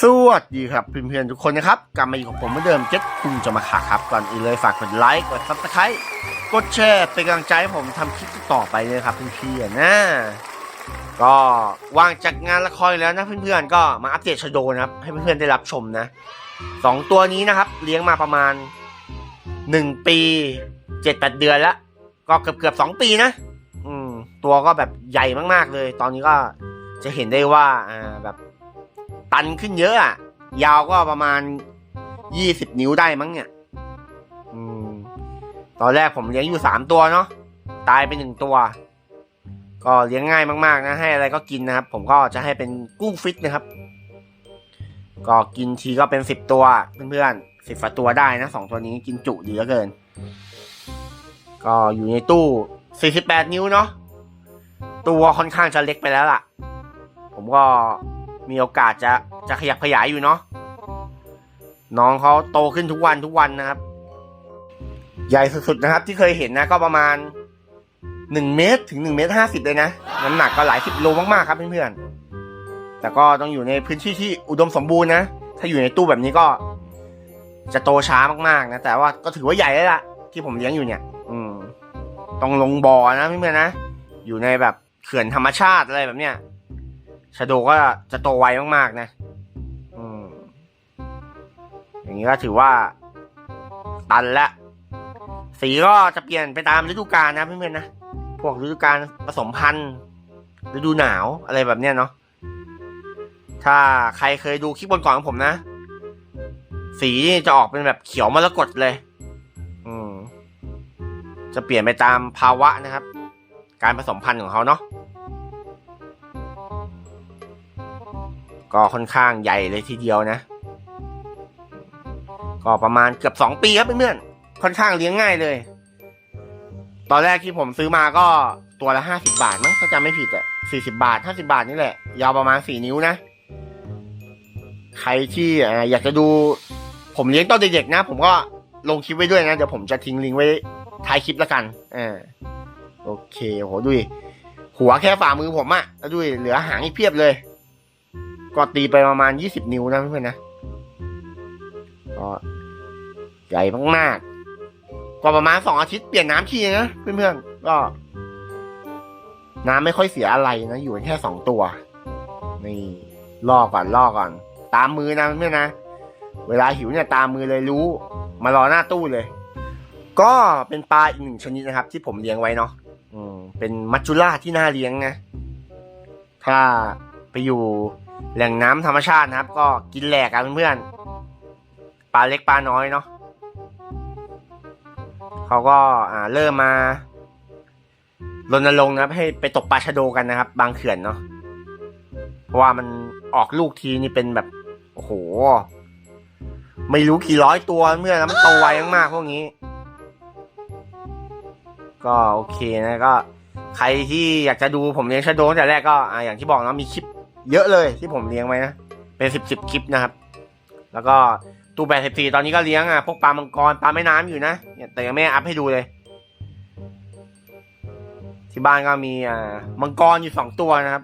สวัสดีครับเพื่อนๆทุกคนนะครับกลับมาอยู่กับผมเหมือนเดิมเจ็ดคุงจะมาขาครับก่อนอื่นเลยฝากกดไลค์กดซับสไครต์กดแชร์เป็นกำลังใจให้ผมทำคลิปต่อไปเลยครับเพื่อนๆนะก็ว่างจากงานละครแล้วนะเพื่อนๆก็มาอัปเดตชโดนะครับให้เพื่อนๆได้รับชมนะสองตัวนี้นะครับ เลี้ยงมาประมาณหนึ่งปีเจ็ดแปดเดือนแล้วก็เกือบเกือบสองปีนะ อืม ตัวก็แบบใหญ่มากๆเลย ตอนนี้ก็จะเห็นได้ว่าอ่าแบบ ตันขึ้นเยอะอะยาวก็ประมาณยี่สิบนิ้วได้มั้งเนี่ยอตอนแรกผมเลี้ยงอยู่สามตัวเนาะตายไปหนึ่งตัว ก็เลี้ยงง่ายมากๆนะให้อะไรก็กินนะครับ ผมก็จะให้เป็นกุ้งฟิตนะครับ ก็กินทีก็เป็นสิบตัวเพื่อนๆสิบฝาตัวได้นะสองตัวนี้กินจุดีเหลือเกิน ก็อยู่ในตู้สี่สิบแปดนิ้วเนาะตัวค่อนข้างจะเล็กไปแล้วล่ะ ผมก็ มีโอกาสจะจะขยับขยายอยู่เนาะน้องเขาโตขึ้นทุกวันทุกวันนะครับ ใหญ่สุดๆนะครับ ที่เคยเห็นนะก็ประมาณหนึ่งเมตรถึงหนึ่งเมตรห้าสิบเลยนะน้ำหนักก็หลายสิบโลมากๆครับเพื่อนๆแต่ก็ต้องอยู่ในพื้นที่ที่อุดมสมบูรณ์นะถ้าอยู่ในตู้แบบนี้ก็ จะโตช้ามากๆนะแต่ว่าก็ถือว่าใหญ่แล้วล่ะ ที่ผมเลี้ยงอยู่เนี่ย อืม ต้องลงบ่อนะเพื่อนๆนะอยู่ในแบบเขื่อนธรรมชาติอะไรแบบเนี้ย ชาโดก็จะโตไวมากๆนะ อืม อย่างนี้ก็ถือว่า ตันละ สีก็จะเปลี่ยนไปตามฤดูกาลนะเพื่อนๆนะ พวกฤดูกาลผสมพันธุ์ฤดูหนาวอะไรแบบเนี้ยเนาะ ถ้าใครเคยดูคลิปบนก่อนของผมนะ สีจะออกเป็นแบบเขียวมรกตเลย อืม จะเปลี่ยนไปตามภาวะนะครับ การผสมพันธุ์ของเขาเนาะ ก็ค่อนข้างใหญ่เลยทีเดียวนะ ก็ประมาณเกือบสองปีครับเพื่อนๆค่อนข้างเลี้ยงง่ายเลย ตอนแรกที่ผมซื้อมาก็ตัวละห้าสิบาทมั้งถ้าจำไม่ผิดอะสี่สิบาทห้าสิบาทนี่แหละ ยาวประมาณสี่นิ้วนะ ใครที่อยากจะดูผมเลี้ยงตอนเด็กๆนะ ผมก็ลงคลิปไว้ด้วยนะ เดี๋ยวผมจะทิ้งลิงก์ไว้ท้ายคลิปแล้วกันอ่าโอเคโหดูดิหัวแค่ฝ่ามือผมอะแล้วดูดิเหลือหางอีกเพียบเลย ก็ตีไปประมาณยี่สิบนิ้วนะเพื่อนนะก็ใหญ่มากๆก็ประมาณสองอาทิตย์เปลี่ยนน้ำทีนะเพื่อนๆก็ น้ำไม่ค่อยเสียอะไรนะ อยู่แค่สองตัวนี่ลอกก่อนลอกก่อน ตามมือนะเพื่อนนะเวลาหิวเนี่ยตามมือเลยรู้ มารอหน้าตู้เลย ก็เป็นปลาอีกหนึ่งชนิดนะครับ ที่ผมเลี้ยงไว้เนาะอืม เป็นมัจจุราชที่น่าเลี้ยงนะถ้าไปอยู่ แหล่งน้ำธรรมชาตินะครับ ก็กินแหลกกันเพื่อนปลาเล็กปลาน้อยเนาะเขาก็อ่าเริ่มมารณรงค์นะครับ ให้ไปตกปลาชะโดกันนะครับ บางเขื่อนเนาะเพราะว่ามันออกลูกทีนี่เป็นแบบโอ้โห ไม่รู้กี่ร้อยตัวเมื่อแล้วมันโตไวมากๆพวกนี้ ก็โอเคนะก็ ใครที่อยากจะดูผมเลี้ยงชะโดตั้งแต่แรกก็อ่าอย่างที่บอกนะมีคลิป เยอะเลยที่ผมเลี้ยงไว้นะ เป็นสิบสิบคลิปนะครับ แล้วก็ตู้แปดสิบสี่ตอนนี้ก็เลี้ยงอะพวกปลามังกรปลาแม่น้ำอยู่นะเนี่ยแต่ยังไม่อัพให้ดูเลย ที่บ้านก็มีอ่ามังกรอยู่สองตัวนะครับ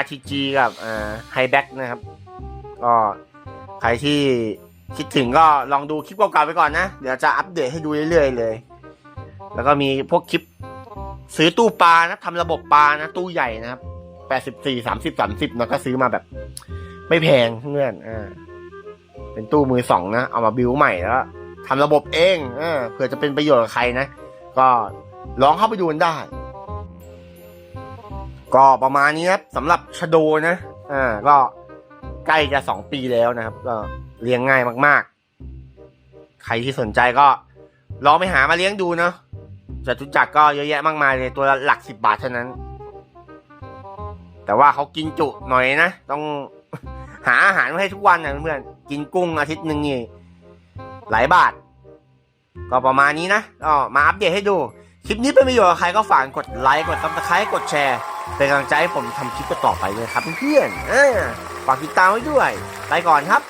RTG กับอ่าไฮแบ็กนะครับ ก็ใครที่คิดถึงก็ลองดูคลิปเก่าๆไปก่อนนะ เดี๋ยวจะอัปเดตให้ดูเรื่อยๆเลย แล้วก็มีพวกคลิปซื้อตู้ปลานะทำระบบปลานะตู้ใหญ่นะครับ แปดสิบสี่สามสิบสามสิบนะก็ซื้อมาแบบ ไม่แพงเพื่อนอ่าเป็นตู้มือสองนะ เอามาบิวใหม่แล้วทำระบบเองเออเผื่อจะเป็นประโยชน์กับใครนะ ก็ลองเข้าไปดูกันได้ ก็ประมาณนี้ครับสำหรับชโดนะอ่าก็ใกล้จะสองปีแล้วนะครับ ก็เลี้ยงง่ายมาก ๆ ใครที่สนใจก็ลองไปหามาเลี้ยงดูเนาะจตุจักรก็เยอะแยะมากมายเลยตัวหลักสิบบาทเท่านั้น แต่ว่าเขากินจุหน่อยนะ ต้องหาอาหารมาให้ทุกวันนะเพื่อนๆกินกุ้งอาทิตย์หนึ่งนี่หลายบาท ก็ประมาณนี้นะก็มาอัปเดตให้ดู คลิปนี้เป็นประโยชน์กับใครก็ฝากกดไลค์กดซับสไครต์กดแชร์ เป็นกำลังใจให้ผมทำคลิปต่อไปเลยครับเพื่อนๆฝากติดตามไว้ด้วย ไปก่อนครับ